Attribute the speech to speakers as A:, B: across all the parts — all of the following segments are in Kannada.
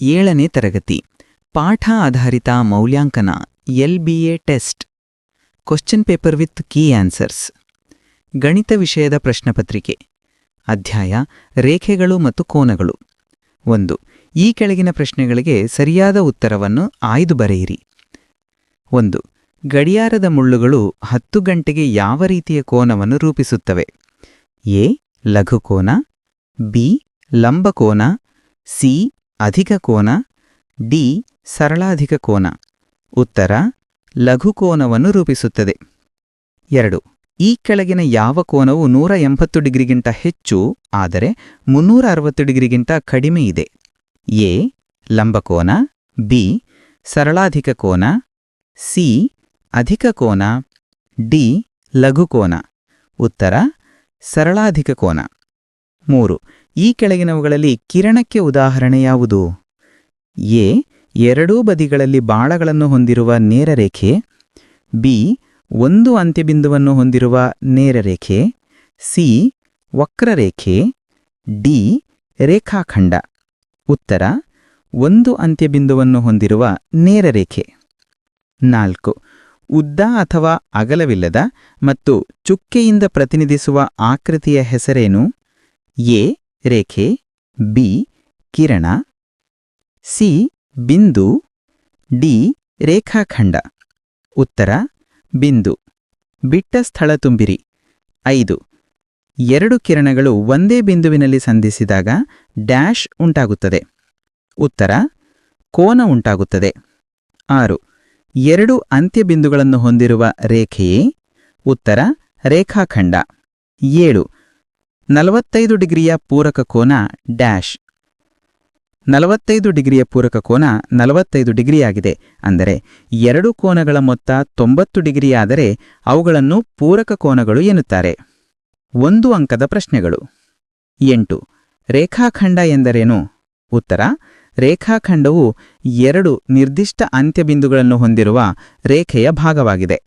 A: ಏಳನೇ ತರಗತಿ. ಪಾಠ ಆಧಾರಿತ ಮೌಲ್ಯಾಂಕನ L B A test. Question paper with key answers ಗಣಿತ ವಿಷಯದ ಪ್ರಶ್ನಪತ್ರಿಕೆ ಅಧ್ಯಾಯ, ರೇಖೆಗಳು ಮತ್ತು ಕೋನಗಳು. ಒಂದು, ಈ ಕೆಳಗಿನ ಪ್ರಶ್ನೆಗಳಿಗೆ ಸರಿಯಾದ ಉತ್ತರವನ್ನು ಆಯ್ದು ಬರೆಯಿರಿ. ಒಂದು, ಗಡಿಯಾರದ ಮುಳ್ಳುಗಳು ಹತ್ತು ಗಂಟೆಗೆ ಯಾವ ರೀತಿಯ ಕೋನವನ್ನು ರೂಪಿಸುತ್ತವೆ? ಎ, ಲಘುಕೋನ, ಬಿ, ಲಂಬಕೋನ, ಸಿ ಅಧಿಕ ಕೋನ, ಡಿ ಸರಳಾಧಿಕ ಕೋನ. ಉತ್ತರ ಲಘುಕೋನವನ್ನು ರೂಪಿಸುತ್ತದೆ. ಎರಡು, ಈ ಕೆಳಗಿನ ಯಾವ ಕೋನವು ನೂರ ಎಂಬತ್ತು ಡಿಗ್ರಿಗಿಂತ ಹೆಚ್ಚು, ಆದರೆ ಮುನ್ನೂರ ಅರವತ್ತು ಡಿಗ್ರಿಗಿಂತ ಕಡಿಮೆ ಇದೆ. ಎ ಲಂಬಕೋನ ಬಿ ಸರಳಾಧಿಕ ಕೋನ, ಸಿ ಅಧಿಕ ಕೋನ, ಡಿ ಲಘುಕೋನ ಉತ್ತರ, ಸರಳಾಧಿಕ ಕೋನ. ಮೂರು. ಈ ಕೆಳಗಿನವುಗಳಲ್ಲಿ ಕಿರಣಕ್ಕೆ ಉದಾಹರಣೆ ಯಾವುದು? ಎ. ಎರಡೂ ಬದಿಗಳಲ್ಲಿ ಬಾಳಗಳನ್ನು ಹೊಂದಿರುವ ನೇರ ರೇಖೆ ಬಿ. ಒಂದು ಅಂತ್ಯಬಿಂದುವನ್ನು ಹೊಂದಿರುವ ನೇರ ರೇಖೆ ಸಿ. ವಕ್ರರೇಖೆ. ಡಿ. ರೇಖಾಖಂಡ. ಉತ್ತರ. ಒಂದು ಅಂತ್ಯಬಿಂದುವನ್ನು ಹೊಂದಿರುವ ನೇರ ರೇಖೆ ನಾಲ್ಕು. ಉದ್ದ ಅಥವಾ ಅಗಲವಿಲ್ಲದ ಮತ್ತು ಚುಕ್ಕೆಯಿಂದ ಪ್ರತಿನಿಧಿಸುವ ಆಕೃತಿಯ ಹೆಸರೇನು? ಎ, ರೇಖೆ, ಬಿ, ಕಿರಣ, ಸಿ, ಬಿಂದು, ಡಿ, ರೇಖಾಖಂಡ. ಉತ್ತರ, ಬಿಂದು. ಬಿಟ್ಟ ಸ್ಥಳ ತುಂಬಿರಿ. ಐದು. ಎರಡು ಕಿರಣಗಳು ಒಂದೇ ಬಿಂದುವಿನಲ್ಲಿ ಸಂಧಿಸಿದಾಗ ಡ್ಯಾಶ್ ಉಂಟಾಗುತ್ತದೆ. ಉತ್ತರ, ಕೋನ ಉಂಟಾಗುತ್ತದೆ. ಆರು. ಎರಡು ಅಂತ್ಯಬಿಂದುಗಳನ್ನು ಹೊಂದಿರುವ ರೇಖೆಯೇ ಉತ್ತರ, ರೇಖಾಖಂಡ. ಏಳು. ನಲವತ್ತೈದು ಡಿಗ್ರಿಯ ಪೂರಕ ಕೋನ ಡ್ಯಾಶ್. ನಲವತ್ತೈದು ಡಿಗ್ರಿಯ ಪೂರಕ ಕೋನ ನಲವತ್ತೈದು ಡಿಗ್ರಿಯಾಗಿದೆ. ಅಂದರೆ ಎರಡು ಕೋನಗಳ ಮೊತ್ತ ತೊಂಬತ್ತು ಡಿಗ್ರಿಯಾದರೆ ಅವುಗಳನ್ನು ಪೂರಕ ಕೋನಗಳು ಎನ್ನುತ್ತಾರೆ. ಒಂದು ಅಂಕದ ಪ್ರಶ್ನೆಗಳು. ಎಂಟು. ರೇಖಾಖಂಡ ಎಂದರೇನು? ಉತ್ತರ. ರೇಖಾಖಂಡವು ಎರಡು ನಿರ್ದಿಷ್ಟ ಅಂತ್ಯಬಿಂದುಗಳನ್ನು ಹೊಂದಿರುವ ರೇಖೆಯ ಭಾಗವಾಗಿದೆ.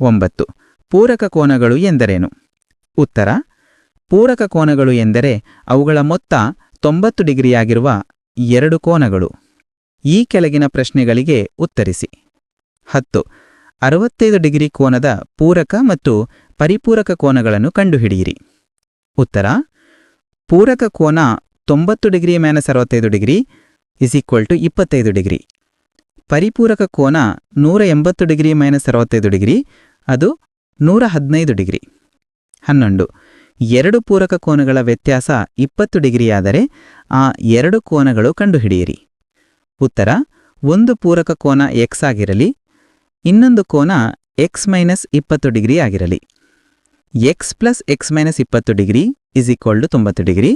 A: ಒಂಬತ್ತು. ಪೂರಕ ಕೋನಗಳು ಎಂದರೇನು? ಉತ್ತರ. ಪೂರಕ ಕೋನಗಳು ಎಂದರೆ ಅವುಗಳ ಮೊತ್ತ ತೊಂಬತ್ತು ಡಿಗ್ರಿಯಾಗಿರುವ ಎರಡು ಕೋನಗಳು. ಈ ಕೆಳಗಿನ ಪ್ರಶ್ನೆಗಳಿಗೆ ಉತ್ತರಿಸಿ. ಹತ್ತು. ಅರವತ್ತೈದು ಡಿಗ್ರಿ ಕೋನದ ಪೂರಕ ಮತ್ತು ಪರಿಪೂರಕ ಕೋನಗಳನ್ನು ಕಂಡುಹಿಡಿಯಿರಿ. ಉತ್ತರ. ಪೂರಕ ಕೋನ ತೊಂಬತ್ತು ಡಿಗ್ರಿ ಮೈನಸ್ ಅರವತ್ತೈದು ಡಿಗ್ರಿ ಇಸ್ ಈಕ್ವಲ್ ಟು ಇಪ್ಪತ್ತೈದು ಡಿಗ್ರಿ. ಪರಿಪೂರಕ ಕೋನ ನೂರ ಎಂಬತ್ತು ಡಿಗ್ರಿ ಮೈನಸ್ ಅರವತ್ತೈದು ಡಿಗ್ರಿ, ಅದು ನೂರ ಹದಿನೈದು ಡಿಗ್ರಿ. ಹನ್ನೊಂದು. ಎರಡು ಪೂರಕ ಕೋನಗಳ ವ್ಯತ್ಯಾಸ ಇಪ್ಪತ್ತು ಡಿಗ್ರಿಯಾದರೆ ಆ ಎರಡು ಕೋನಗಳು ಕಂಡುಹಿಡಿಯಿರಿ. ಉತ್ತರ, ಒಂದು ಪೂರಕ ಕೋನ ಎಕ್ಸ್ ಆಗಿರಲಿ, ಇನ್ನೊಂದು ಕೋನ ಎಕ್ಸ್ ಮೈನಸ್ ಇಪ್ಪತ್ತು ಡಿಗ್ರಿ ಆಗಿರಲಿ. ಎಕ್ಸ್ ಪ್ಲಸ್ ಎಕ್ಸ್ ಮೈನಸ್ ಇಪ್ಪತ್ತು ಡಿಗ್ರಿ ಇಸ್ ಈಕ್ವಲ್ ಟು ತೊಂಬತ್ತು ಡಿಗ್ರಿ,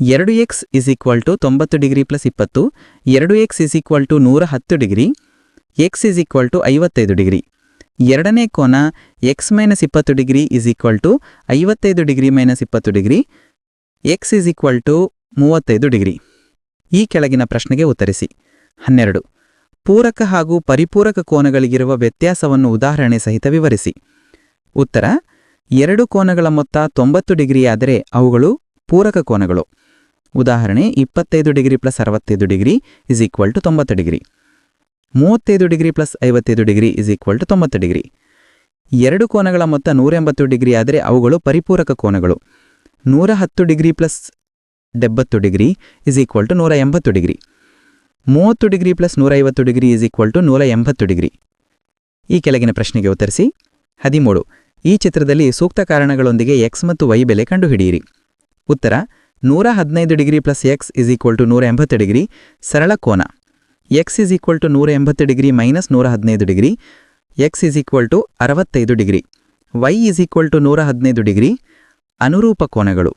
A: ಎರಡು ಎಕ್ಸ್ ಇಸ್ ಈಕ್ವಲ್ ಟು ತೊಂಬತ್ತು ಡಿಗ್ರಿ ಪ್ಲಸ್ ಇಪ್ಪತ್ತು, ಎರಡು ಎಕ್ಸ್ ಇಸ್ ಈಕ್ವಲ್ ಟು ನೂರ ಹತ್ತು degree x is equal to ಐವತ್ತೈದು ಡಿಗ್ರಿ. ಎರಡನೇ ಕೋನ ಎಕ್ಸ್ ಮೈನಸ್ ಇಪ್ಪತ್ತು ಡಿಗ್ರಿ ಇಸ್ ಈಕ್ವಲ್ ಟು ಐವತ್ತೈದು ಡಿಗ್ರಿ ಮೈನಸ್ ಇಪ್ಪತ್ತು degree x is equal to ಮೂವತ್ತೈದು ಡಿಗ್ರಿ. ಈ ಕೆಳಗಿನ ಪ್ರಶ್ನೆಗೆ ಉತ್ತರಿಸಿ. ಹನ್ನೆರಡು. ಪೂರಕ ಹಾಗೂ ಪರಿಪೂರಕ ಕೋನಗಳಿಗಿರುವ ವ್ಯತ್ಯಾಸವನ್ನು ಉದಾಹರಣೆ ಸಹಿತ ವಿವರಿಸಿ. ಉತ್ತರ, ಎರಡು ಕೋನಗಳ ಮೊತ್ತ ತೊಂಬತ್ತು ಡಿಗ್ರಿಯಾದರೆ ಅವುಗಳು ಪೂರಕ ಕೋನಗಳು. ಉದಾಹರಣೆ, ಇಪ್ಪತ್ತೈದು ಡಿಗ್ರಿ ಪ್ಲಸ್ ಅರವತ್ತೈದು ಡಿಗ್ರಿ ಇಸ್ ಈಕ್ವಲ್ ಟು ತೊಂಬತ್ತು ಡಿಗ್ರಿ. ಮೂವತ್ತೈದು ಡಿಗ್ರಿ ಪ್ಲಸ್ ಐವತ್ತೈದು ಡಿಗ್ರಿ ಇಸ್ ಈಕ್ವಲ್ ಟು ತೊಂಬತ್ತು ಡಿಗ್ರಿ. ಎರಡು ಕೋನಗಳ ಮೊತ್ತ ನೂರ ಎಂಬತ್ತು ಡಿಗ್ರಿ ಆದರೆ ಅವುಗಳು ಪರಿಪೂರಕ ಕೋನಗಳು. ನೂರ ಹತ್ತು ಡಿಗ್ರಿ ಪ್ಲಸ್ ಡೆಬ್ಬತ್ತು ಡಿಗ್ರಿ ಇಸ್ ಈಕ್ವಲ್ ಟು ನೂರ ಎಂಬತ್ತು ಡಿಗ್ರಿ. ಮೂವತ್ತು ಡಿಗ್ರಿ ಪ್ಲಸ್ ನೂರ ಐವತ್ತು ಡಿಗ್ರಿ ಇಸ್ ಈಕ್ವಲ್ ಟು ನೂರ ಎಂಬತ್ತು ಡಿಗ್ರಿ. ಈ ಕೆಳಗಿನ ಪ್ರಶ್ನೆಗೆ ಉತ್ತರಿಸಿ, ಹದಿಮೂರು. ಈ ಚಿತ್ರದಲ್ಲಿ ಸೂಕ್ತ ಕಾರಣಗಳೊಂದಿಗೆ ಎಕ್ಸ್ ಮತ್ತು ವೈ ಬೆಲೆ ಕಂಡುಹಿಡಿಯಿರಿ. ಉತ್ತರ, ನೂರ ಹದಿನೈದು degree plus x is equal to ನೂರ ಎಂಬತ್ತು ಡಿಗ್ರಿ, ಸರಳ ಕೋನ. ಎಕ್ಸ್ ಇಸ್ ಈಕ್ವಲ್ ಟು ನೂರ ಎಂಬತ್ತು ಡಿಗ್ರಿ ಮೈನಸ್ ನೂರ ಹದಿನೈದು degree. X is equal to ಅರವತ್ತೈದು degree. Y is equal to ನೂರ ಹದಿನೈದು ಡಿಗ್ರಿ. ಅನುರೂಪ ಕೋನಗಳು.